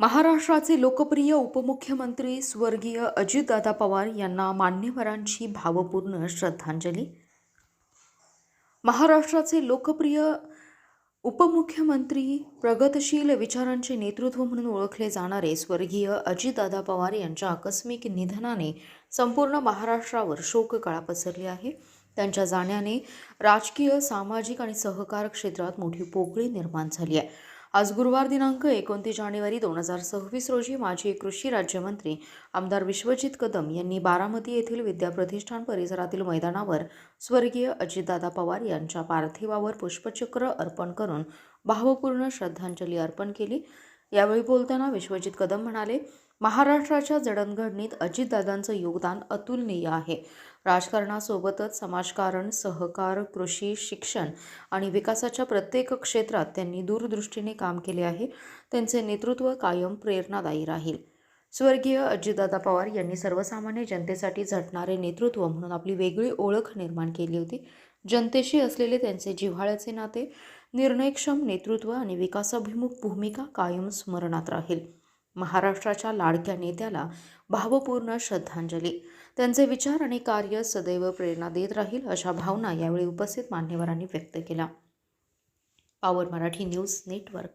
महाराष्ट्राचे लोकप्रिय उपमुख्यमंत्री स्वर्गीय अजितदादा पवार यांना मान्यवरांची भावपूर्ण श्रद्धांजली. महाराष्ट्राचे लोकप्रिय उपमुख्यमंत्री प्रगतशील विचारांचे नेतृत्व म्हणून ओळखले जाणारे स्वर्गीय अजितदादा पवार यांच्या आकस्मिक निधनाने संपूर्ण महाराष्ट्रावर शोककळा पसरली आहे. त्यांच्या जाण्याने राजकीय सामाजिक आणि सहकार क्षेत्रात मोठी पोकळी निर्माण झाली आहे. आज गुरुवार दिनांक एकोणतीस जानेवारी दोन हजार सव्वीस रोजी माजी कृषी राज्यमंत्री आमदार विश्वजित कदम यांनी बारामती येथील विद्याप्रतिष्ठान परिसरातील मैदानावर स्वर्गीय अजितदादा पवार यांच्या पार्थिवावर पुष्पचक्र अर्पण करून भावपूर्ण श्रद्धांजली अर्पण केली. यावेळी बोलताना विश्वजित कदम म्हणाले महाराष्ट्राच्या जडणघडणीत अजितदादांचं योगदान अतुलनीय आहे. राजकारणासोबतच समाजकारण सहकार कृषी शिक्षण आणि विकासाच्या प्रत्येक क्षेत्रात त्यांनी दूरदृष्टीने काम केले आहे. त्यांचे नेतृत्व कायम प्रेरणादायी राहील. स्वर्गीय अजितदादा पवार यांनी सर्वसामान्य जनतेसाठी झटणारे नेतृत्व म्हणून आपली वेगळी ओळख निर्माण केली होती. जनतेशी असलेले त्यांचे जिव्हाळ्याचे नाते निर्णयक्षम नेतृत्व आणि विकासाभिमुख भूमिका कायम स्मरणात राहील. महाराष्ट्राच्या लाडक्या नेत्याला भावपूर्ण श्रद्धांजली. त्यांचे विचार आणि कार्य सदैव प्रेरणा देत राहील अशा भावना यावेळी उपस्थित मान्यवरांनी व्यक्त केल्या. Power Marathi news network.